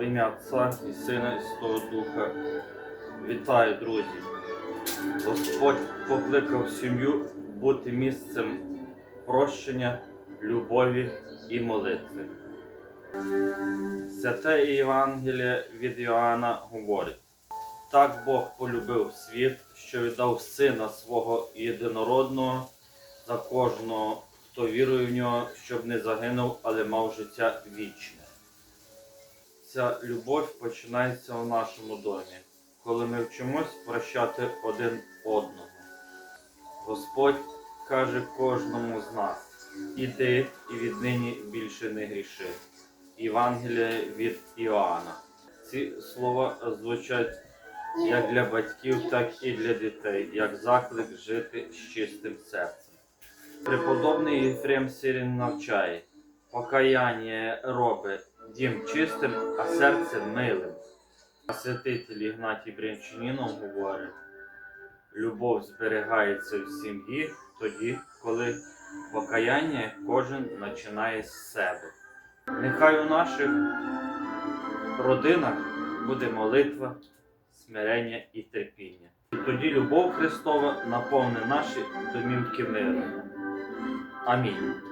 Во ім'я Отця і Сина і Святого Духа. Вітаю, друзі! Господь покликав сім'ю бути місцем прощення, любові і молитви. Святе Євангеліє від Йоанна говорить: так Бог полюбив світ, що віддав Сина свого єдинородного за кожного, хто вірує в нього, щоб не загинув, але мав життя вічне. Ця любов починається у нашому домі, коли ми вчимось прощати один одного. Господь каже кожному з нас: іди і віднині більше не гріши. Євангеліє від Іоанна. Ці слова звучать як для батьків, так і для дітей, як заклик жити з чистим серцем. Преподобний Єфрем Сирін навчає, покаяння робить дім чистим, а серце милим. А святитель Ігнатій Брянчанінов говорить, любов зберігається в сім'ї тоді, коли покаяння кожен починає з себе. Нехай у наших родинах буде молитва, смирення і терпіння. І тоді любов Христова наповне наші домівки миром. Амінь.